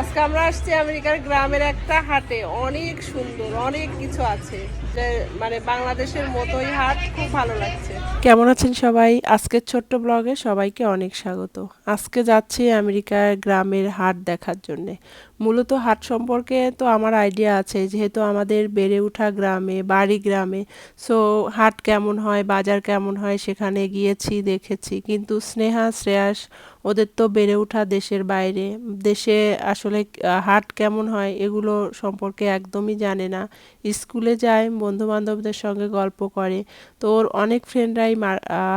আজকে আমরা আসছি আমেরিকার গ্রামের একটা হাটে। অনেক সুন্দর, অনেক কিছু আছে। যে মানে বাংলাদেশের মতোই হাট, খুব ভালো লাগছে। কেমন আছেন সবাই? আজকের ছোট্ট ব্লগে সবাইকে অনেক স্বাগত। আজকে যাচ্ছি আমেরিকার গ্রামের হাট দেখার জন্যে। মূলত হাট সম্পর্কে তো আমার আইডিয়া আছে, যেহেতু আমাদের বেড়ে ওঠা গ্রামে, বাড়ি গ্রামে, সো হাট কেমন হয়, বাজার কেমন হয় সেখানে গিয়েছি, দেখেছি। কিন্তু স্নেহা, শ্রেয়াস ওদের তো বেড়ে ওঠা দেশের বাইরে। দেশে আসলে হাট কেমন হয় এগুলো সম্পর্কে একদমই জানে না। স্কুলে যায় বন্ধু বান্ধবদের সঙ্গে গল্প করে। তো ওর অনেক ফ্রেন্ডরাই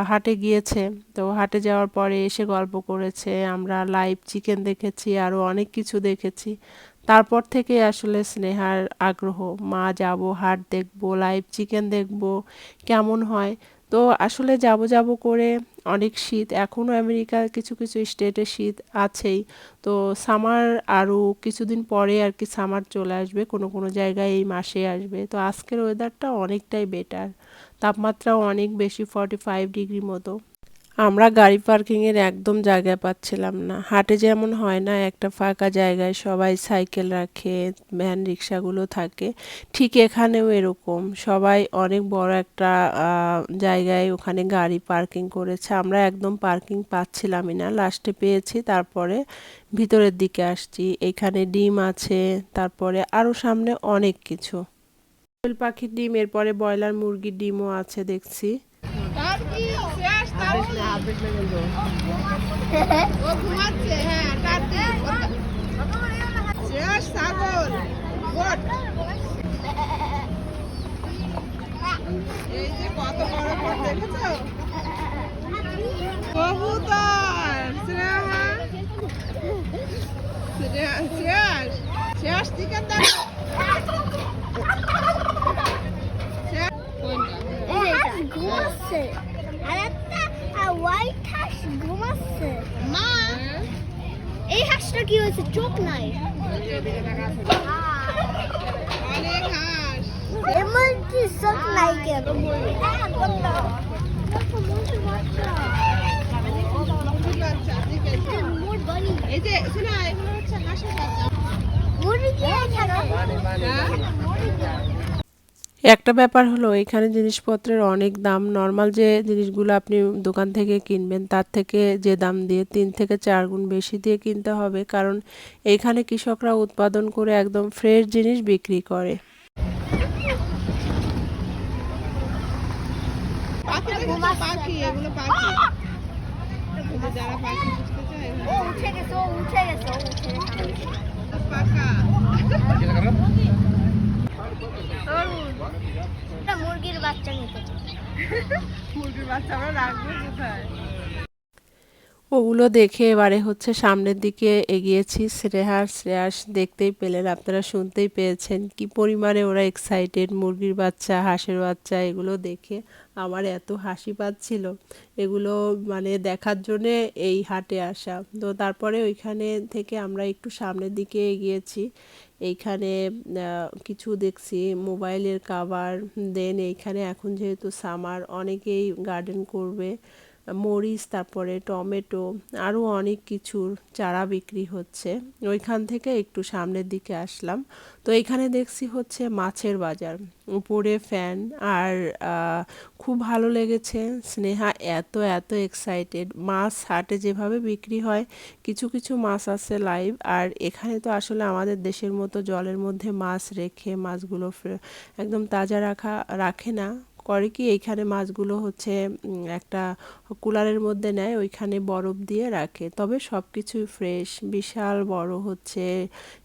হাটে গিয়েছে। তো হাটে যাওয়ার পরে এসে গল্প করেছে। আমরা লাইভ চিকেন দেখেছি, আরও অনেক কিছু দেখেছি। তারপর থেকে আসলে স্নেহার আগ্রহ, মা যাব, হাট দেখব লাইভ চিকেন দেখব, কেমন হয়? তো আসলে যাব যাব করে অনেক শীত এখনও আমেরিকার কিছু কিছু স্টেটে শীত আছেই। তো সামার আরও কিছুদিন পরে আর কি সামার চলে আসবে, কোনো কোনো জায়গায় এই মাসে আসবে। তো আজকের ওয়েদারটা অনেকটাই বেটার তাপমাত্রাও অনেক বেশি ফর্টি ফাইভ ডিগ্রি মতো। আমরা গাড়ি পার্কিংয়ের একদম জায়গা পাচ্ছিলাম না। হাটে যেমন হয় না, একটা ফাঁকা জায়গায় সবাই সাইকেল রাখে, ভ্যান রিক্সাগুলো থাকে, ঠিক এখানেও এরকম। সবাই অনেক বড় একটা জায়গায় ওখানে গাড়ি পার্কিং করেছে। আমরা একদম পার্কিং পাচ্ছিলামই না। লাস্টে পেয়েছি, তারপরে ভিতরের দিকে আসছি। এখানে ডিম আছে, তারপরে আরও সামনে অনেক কিছু। পাখির ডিম, এরপরে ব্রয়লার মুরগির ডিমও আছে, দেখছি। ও ঘুমাচ্ছে হ্যাঁ গোট এই যে কত বড় গোট দেখেছ কবুতর শ্রেয়া শ্রেয়া শেষ শেষ চিকেন আর একটা হোয়াইট হাঁস মা এই হাঁসটা কি হয়েছে? চোখ নাই। অনেক এমন কি চোখ নাই কেন? মুরগির বাচ্চা ঠিক আছে মোর এই যে শোনা এগুলো হচ্ছে হাঁসের বাচ্চা। মুরগি এখানে হ্যাঁ? একটা ব্যাপার হলো এখানে জিনিসপত্রের অনেক দাম। নর্মাল যে জিনিসগুলো আপনি দোকান থেকে কিনবেন তার থেকে যে দাম দিয়ে তিন থেকে চার গুণ বেশি দিয়ে কিনতে হবে। কারণ এইখানে কৃষকরা উৎপাদন করে একদম ফ্রেশ জিনিস বিক্রি করে। পাখি এগুলো পাখি। যারা পাখি বুঝতে চায় ও উঠে গেছে ও উঠে গেছে ও উঠে গেছে পাখা এটা মুরগির বাচ্চা নিতে মুরগির বাচ্চা আমরা রাখব কোথায়? ওগুলো দেখে এবারে হচ্ছে সামনের দিকে এগিয়েছি। শ্রেহার শ্রেয়াস দেখতেই পেলেন, আপনারা শুনতেই পেয়েছেন কি পরিমাণে ওরা এক্সাইটেড মুরগির বাচ্চা, হাঁসের বাচ্চা, এগুলো দেখে আমার এত হাসি পাচ্ছিল। এগুলো মানে দেখার জন্যে এই হাটে আসা। তো তারপরে ওইখানে থেকে আমরা একটু সামনের দিকে এগিয়েছি। এইখানে কিছু দেখছি, মোবাইলের কাভার দেন এইখানে এখন যেহেতু সামার অনেকেই গার্ডেন করবে। মরিচ, তারপরে টমেটো আরও অনেক কিছুর চারা বিক্রি হচ্ছে। ওইখান থেকে একটু সামনের দিকে আসলাম। তো এখানে দেখছি হচ্ছে মাছের বাজার। উপরে ফ্যান আর খুব ভালো লেগেছে। স্নেহা এত এত এক্সাইটেড মাছ হাটে যেভাবে বিক্রি হয়, কিছু কিছু মাছ আছে লাইভ আর এখানে তো আসলে আমাদের দেশের মতো জলের মধ্যে মাছ রেখে মাছগুলো একদম তাজা রাখা, রাখে না। করে কি এইখানে মাছগুলো হচ্ছে একটা কুলারের মধ্যে নেয়, ওইখানে বরফ দিয়ে রাখে। তবে সব কিছুই ফ্রেশ বিশাল বড় হচ্ছে।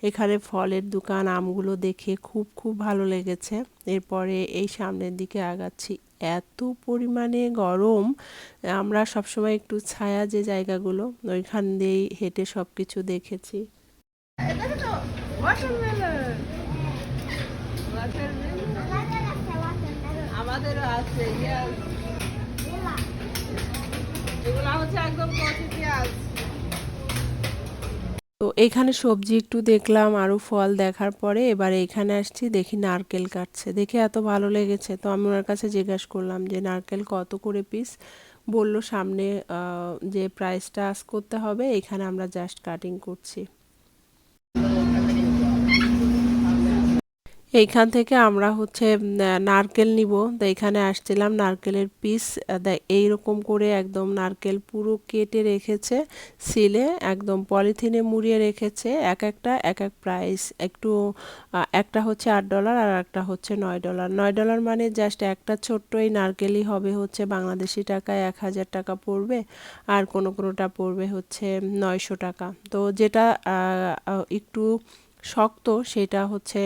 এখানে ফলের দোকান, আমগুলো দেখে খুব খুব ভালো লেগেছে। এরপরে এই সামনের দিকে আগাচ্ছি। এত পরিমাণে গরম। আমরা সবসময় একটু ছায়া যে জায়গাগুলো, ওইখান দিয়েই হেঁটে সব কিছু দেখেছি ওয়াটারমেলন আমাদেরও আছে yes. এগুলো হচ্ছে তো এখানে সবজি একটু দেখলাম, আরও ফল দেখার পরে এবারে এখানে আসছি, দেখি নারকেল কাটছে। দেখে এত ভালো লেগেছে, তো আমি ওনার কাছে জিজ্ঞাসা করলাম যে, নারকেল কত করে পিস বলল সামনে যে প্রাইসটা আস করতে হবে, এখানে আমরা জাস্ট কাটিং করছি। এইখান থেকে আমরা হচ্ছে নারকেল নিব। তো এখানে আসছিলাম, নারকেলের পিস এইরকম করে একদম নারকেল পুরো কেটে রেখেছে, সিলে একদম পলিথিনে মুড়িয়ে রেখেছে, এক একটা, এক এক প্রাইস একটু একটা হচ্ছে আট ডলার আর একটা হচ্ছে নয় ডলার নয় ডলার মানে জাস্ট একটা ছোট্ট এই নারকেলই হবে হচ্ছে, বাংলাদেশি টাকায় এক হাজার টাকা পড়বে আর কোনো কোনোটা পড়বে হচ্ছে নয়শো টাকা। তো যেটা একটু শক্ত, সেটা হচ্ছে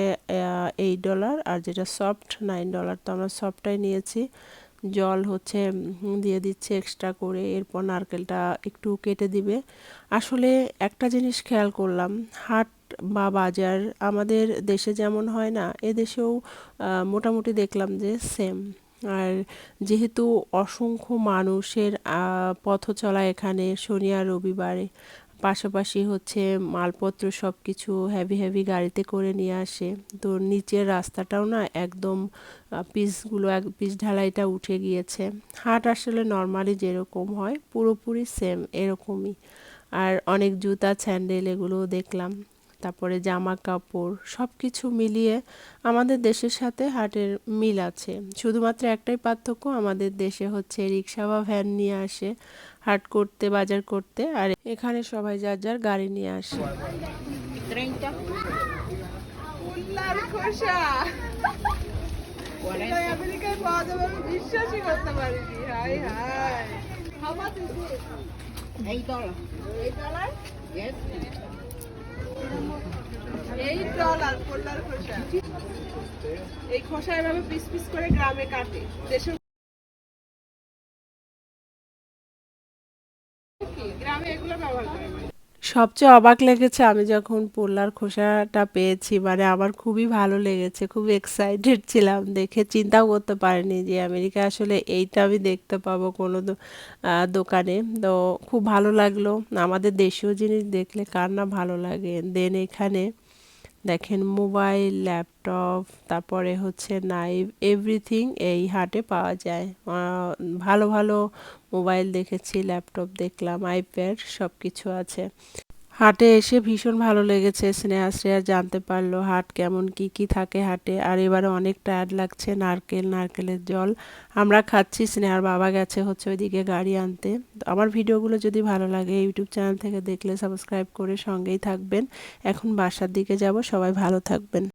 এইট ডলার আর যেটা সফট নাইন ডলার তো আমরা সফটটাই নিয়েছি। জল হচ্ছে দিয়ে দিচ্ছে এক্সট্রা করে, এরপর নারকেলটা একটু কেটে দিবে। আসলে একটা জিনিস খেয়াল করলাম, হাট বা বাজার আমাদের দেশে যেমন হয় না এদেশেও মোটামুটি দেখলাম যে সেম আর যেহেতু অসংখ্য মানুষের পথ চলা এখানে শনি আর রবিবারে পাশাপাশি হচ্ছে মালপত্র সব কিছু হ্যাভি হ্যাভি গাড়িতে করে নিয়ে আসে। তো নিচের রাস্তাটাও না একদম পিসগুলো এক পিস ঢালাইটা উঠে গিয়েছে। হাট আসলে নর্মালি যেরকম হয়, পুরোপুরি সেম এরকমই। আর অনেক জুতা স্যান্ডেল এগুলোও দেখলাম। তারপরে জামা কাপড় সব কিছু মিলিয়ে আমাদের দেশের সাথে হাটের মিল আছে। শুধুমাত্র একটাই পার্থক্য আমাদের দেশে হচ্ছে রিক্সা বা ভ্যান নিয়ে আসে হাট করতে বাজার করতে আর এখানে সবাই যার যার গাড়ি নিয়ে আসে। উল্লার খোসা। এটা আমেরিকায় পাওয়া যাবে আমি বিশ্বাসই করতে পারিনি। Hi hi How much is it? এই টল আর পোল্লার এই খোসা এভাবে পিস পিস করে গ্রামে কাটে। দেশের সবচেয়ে অবাক লেগেছে আমি যখন পোল্লার খোসাটা পেয়েছি মানে আমার খুবই ভালো লেগেছে, খুব এক্সাইটেড ছিলাম দেখে। চিন্তাও করতে পারিনি যে আমেরিকা আসলে এইটা আমি দেখতে পাবো কোনো দোকানে। তো খুব ভালো লাগল। আমাদের দেশীয় জিনিস দেখলে কার না ভালো লাগে? দেন এখানে দেখেন মোবাইল, ল্যাপটপ, তারপরে হচ্ছে নাইভ এভরিথিং এই হাটে পাওয়া যায়। ভালো ভালো মোবাইল দেখেছি, ল্যাপটপ দেখলাম, আইপ্যাড সব কিছু আছে। হাটে এসে ভীষণ ভালো লেগেছে, স্নেহা শ্রেয়া জানতে পারল হাট কেমন, কি কি থাকে হাটে। আর এবারে অনেক টায়ার্ড লাগছে, নারকেল, নারকেলের জল। আমরা খাচ্ছি, স্নেহার বাবা গেছে হচ্ছে ওইদিকে গাড়ি আনতে। আমার ভিডিওগুলো যদি ভালো লাগে, ইউটিউব চ্যানেল থেকে দেখলে সাবস্ক্রাইব করে সঙ্গেই থাকবেন। এখন বাসার দিকে যাব, সবাই ভালো থাকবেন।